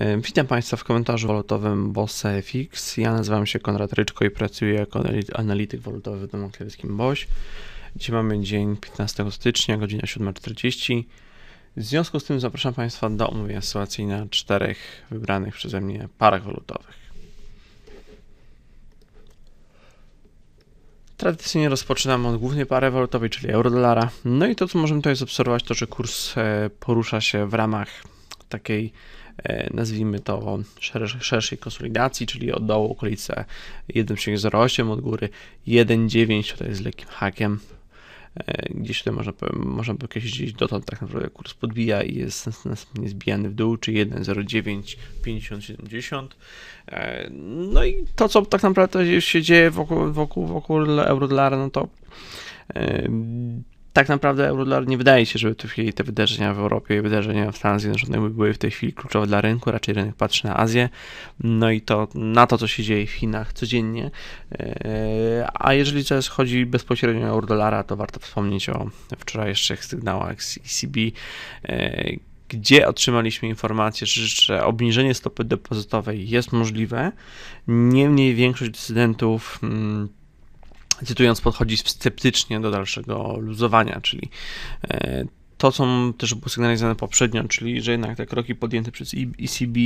E, Witam Państwa w komentarzu walutowym Bossa FX. Ja nazywam się Konrad Ryczko i pracuję jako anali- analityk walutowy w domu klewskim BOŚ. Dzisiaj mamy dzień 15 stycznia, godzina 7.40. W związku z tym zapraszam Państwa do omówienia sytuacji na czterech wybranych przeze mnie parach walutowych. Tradycyjnie rozpoczynamy od głównej pary walutowej, czyli euro-dolara. No i to, co możemy tutaj zaobserwować, to, że kurs e, porusza się w ramach takiej, nazwijmy to, szer- szerszej konsolidacji, czyli od dołu okolice 1,08, od góry 1,9, tutaj z lekkim hakiem. E, Gdzieś tutaj można, można by określić, gdzieś dotąd tak naprawdę kurs podbija i jest nas- następnie zbijany w dół, czyli 1,09, 50, 70. E, No i to, co tak naprawdę się dzieje wokół, wokół, wokół euro-dolara, no to e, tak naprawdę euro-dolar nie wydaje się, żeby w tej chwili te wydarzenia w Europie i wydarzenia w Stanach Zjednoczonych były w tej chwili kluczowe dla rynku, raczej rynek patrzy na Azję, no i to na to, co się dzieje w Chinach codziennie. E, A jeżeli teraz chodzi bezpośrednio o euro-dolara, to warto wspomnieć o wczorajszych sygnałach z ECB, e, gdzie otrzymaliśmy informację, że, że obniżenie stopy depozytowej jest możliwe. Niemniej większość decydentów, mm, cytując, podchodzi sceptycznie do dalszego luzowania, czyli e, to, co też było sygnalizowane poprzednio, czyli że jednak te kroki podjęte przez ECB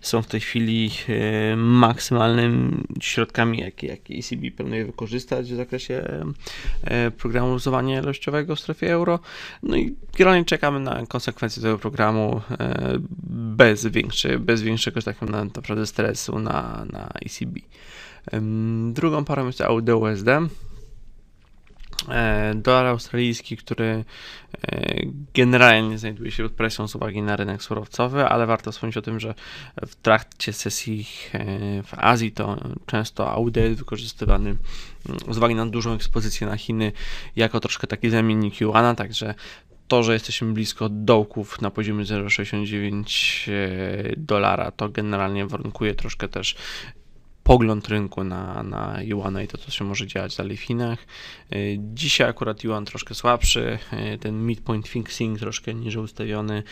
są w tej chwili e, maksymalnymi środkami, jakie, jakie ECB planuje wykorzystać w zakresie e, programu luzowania ilościowego w strefie euro. No i generalnie czekamy na konsekwencje tego programu bez, większy, bez większego, że tak naprawdę stresu na, na ECB. Drugą parą jest AUD-USD. E, Dolar australijski, który e, generalnie znajduje się pod presją z uwagi na rynek surowcowy, ale warto wspomnieć o tym, że w trakcie sesji e, w Azji to często AUD jest wykorzystywany mm, z uwagi na dużą ekspozycję na Chiny jako troszkę taki zamiennik Yuana, także to, że jesteśmy blisko dołków na poziomie 0,69 e, dolara, to generalnie warunkuje troszkę też pogląd rynku na, na Yuana i to, co się może dziać dalej w Chinach. E, Dzisiaj akurat Yuan troszkę słabszy, e, ten midpoint fixing troszkę niżej ustawiony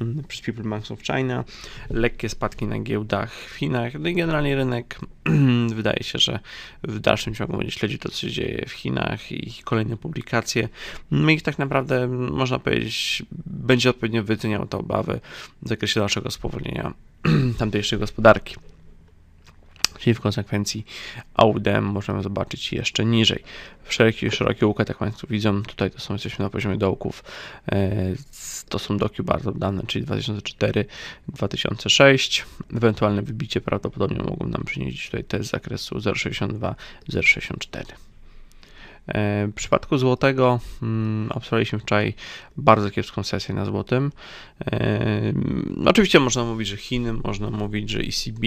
mm, przez People Banks of China, lekkie spadki na giełdach w Chinach, no i generalnie rynek wydaje się, że w dalszym ciągu będzie śledził to, co się dzieje w Chinach i kolejne publikacje. No i tak naprawdę można powiedzieć, będzie odpowiednio wyceniał te obawy w zakresie dalszego spowolnienia tamtejszej gospodarki. Czyli w konsekwencji AUD możemy zobaczyć jeszcze niżej. Szeroki, szeroki układ, jak Państwo widzą, tutaj to są, jesteśmy na poziomie dołków. E, To są doki bardzo dane, czyli 2004, 2006. Ewentualne wybicie prawdopodobnie mogą nam przynieść tutaj test z zakresu 0,62, 0,64. E, W przypadku złotego mm, obserwowaliśmy wczoraj bardzo kiepską sesję na złotym. E, no Oczywiście można mówić, że Chiny, można mówić, że ECB,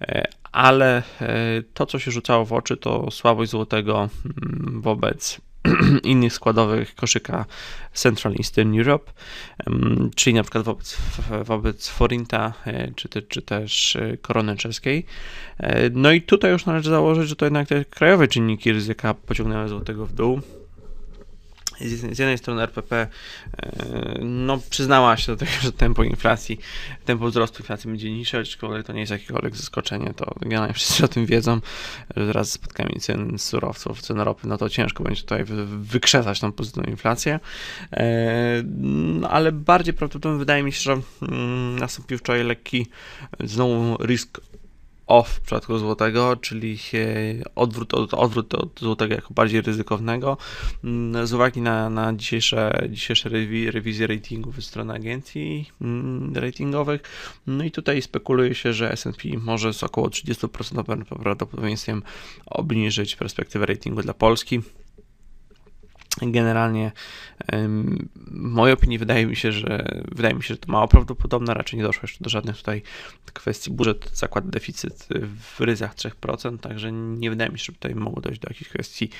e, ale e, to, co się rzucało w oczy, to słabość złotego mm, wobec innych składowych koszyka Central Eastern Europe, czyli na przykład wobec, wobec forinta, e, czy, te, czy też e, korony czeskiej. E, No i tutaj już należy założyć, że to jednak te krajowe czynniki ryzyka pociągnęły złotego w dół. Z jednej strony RPP e, no, przyznała się do tego, że tempo inflacji, tempo wzrostu inflacji będzie niższe, aczkolwiek to nie jest jakiekolwiek zaskoczenie, to generalnie wszyscy o tym wiedzą, że wraz z spadkami cen surowców, cen ropy, no to ciężko będzie tutaj wy- wykrzesać tą pozytywną inflację, E, no, ale bardziej prawdopodobnie wydaje mi się, że mm, nastąpił wczoraj lekki znowu risk off w przypadku złotego, czyli odwrót od, odwrót od złotego jako bardziej ryzykownego mm, z uwagi na, na dzisiejsze, dzisiejsze rewi, rewizje ratingów ze strony agencji mm, ratingowych. No i tutaj spekuluje się, że S&P może z około 30% prawdopodobieństwem obniżyć perspektywę ratingu dla Polski. Generalnie w mojej opinii wydaje mi się, że wydaje mi się, że to mało prawdopodobne, raczej nie doszło jeszcze do żadnych tutaj kwestii. Budżet zakłada deficyt w ryzach 3%, także nie wydaje mi się, że tutaj mogło dojść do jakichś kwestii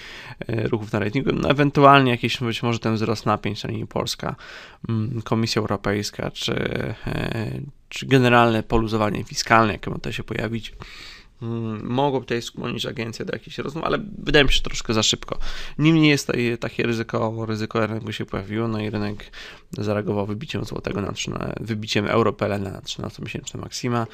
e, ruchów na ratingu. No, ewentualnie jakiś być może ten wzrost napięć na linii Polska, mm, Komisja Europejska, czy, e, czy generalne poluzowanie fiskalne, jakie ma tutaj się pojawić mogą tutaj skłonić agencję do jakichś rozmów, ale wydaje mi się, troszkę za szybko. Niemniej jest takie ryzyko, ryzyko rynku się pojawiło, no i rynek zareagował wybiciem złotego na 13, wybiciem Europele na 13-miesięczne maksima.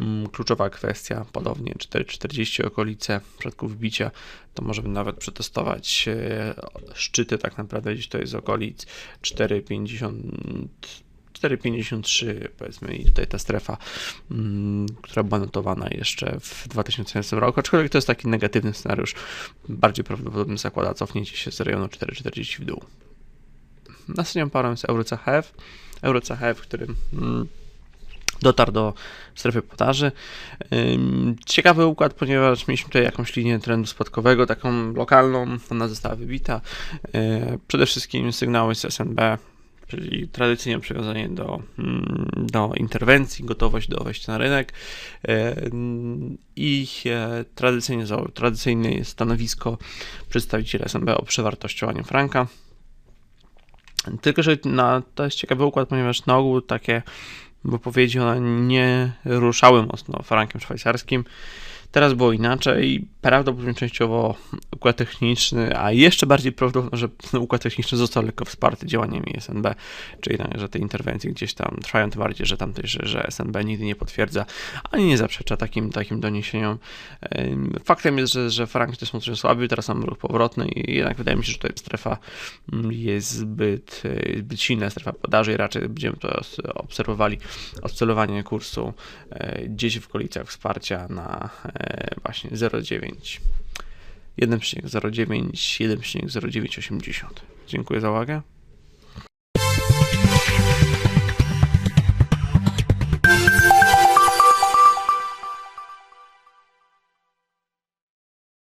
Mm, Kluczowa kwestia, podobnie 4,40 okolice w przypadku wbicia, to możemy nawet przetestować e, szczyty tak naprawdę gdzieś to jest okolic 4,50 4,53 powiedzmy i tutaj ta strefa, mm, która była notowana jeszcze w 2011 roku, aczkolwiek to jest taki negatywny scenariusz, bardziej prawdopodobny zakłada cofnięcie się z rejonu 4,40 w dół. Następną parą jest EuroCHF, EuroCHF, który mm, dotarł do strefy podaży. Ciekawy układ, ponieważ mieliśmy tutaj jakąś linię trendu spadkowego, taką lokalną, ona została wybita. Yy, Przede wszystkim sygnały z SNB, czyli tradycyjnie przywiązanie do, mm, do interwencji, gotowość do wejścia na rynek Ym, i e, tradycyjnie, tradycyjne stanowisko przedstawiciela SNB o przewartościowaniu franka. Tylko, że na, to jest ciekawy układ, ponieważ na ogół takie wypowiedzi one nie ruszały mocno frankiem szwajcarskim. Teraz było inaczej. Prawdopodobnie częściowo układ techniczny, a jeszcze bardziej prawdopodobne, że układ techniczny został lekko wsparty działaniami SNB, czyli że te interwencje gdzieś tam trwają, tym bardziej, że tam też, że, SNB nigdy nie potwierdza, ani nie zaprzecza takim, takim doniesieniom. Faktem jest, że, że frank jest mocno słaby, teraz mamy ruch powrotny i jednak wydaje mi się, że tutaj strefa mm, jest zbyt, y, zbyt silna, strefa podaży i raczej będziemy to obserwowali oscylowanie kursu y, gdzieś w okolicach wsparcia na właśnie 0,9 1,09 1,0980. Dziękuję za uwagę.